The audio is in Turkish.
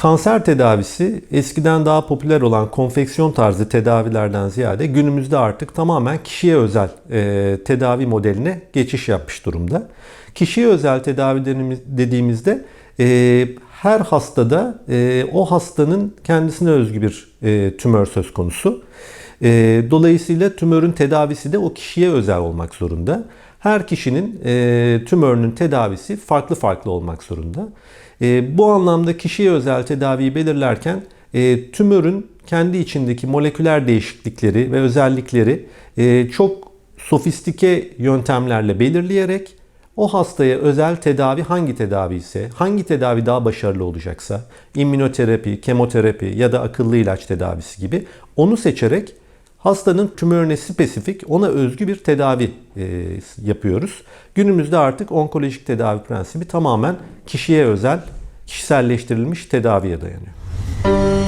Kanser tedavisi eskiden daha popüler olan konfeksiyon tarzı tedavilerden ziyade günümüzde artık tamamen kişiye özel e, tedavi modeline geçiş yapmış durumda. Kişiye özel tedavi denimiz- dediğimizde e, her hastada e, o hastanın kendisine özgü bir e, tümör söz konusu. E, dolayısıyla tümörün tedavisi de o kişiye özel olmak zorunda. Her kişinin e, tümörünün tedavisi farklı farklı olmak zorunda. E, bu anlamda kişiye özel tedaviyi belirlerken e, tümörün kendi içindeki moleküler değişiklikleri ve özellikleri e, çok sofistike yöntemlerle belirleyerek o hastaya özel tedavi hangi tedavi ise, hangi tedavi daha başarılı olacaksa, immünoterapi, kemoterapi ya da akıllı ilaç tedavisi gibi onu seçerek hastanın tümörüne spesifik, ona özgü bir tedavi e, yapıyoruz. Günümüzde artık onkolojik tedavi prensibi tamamen kişiye özel, kişiselleştirilmiş tedaviye dayanıyor.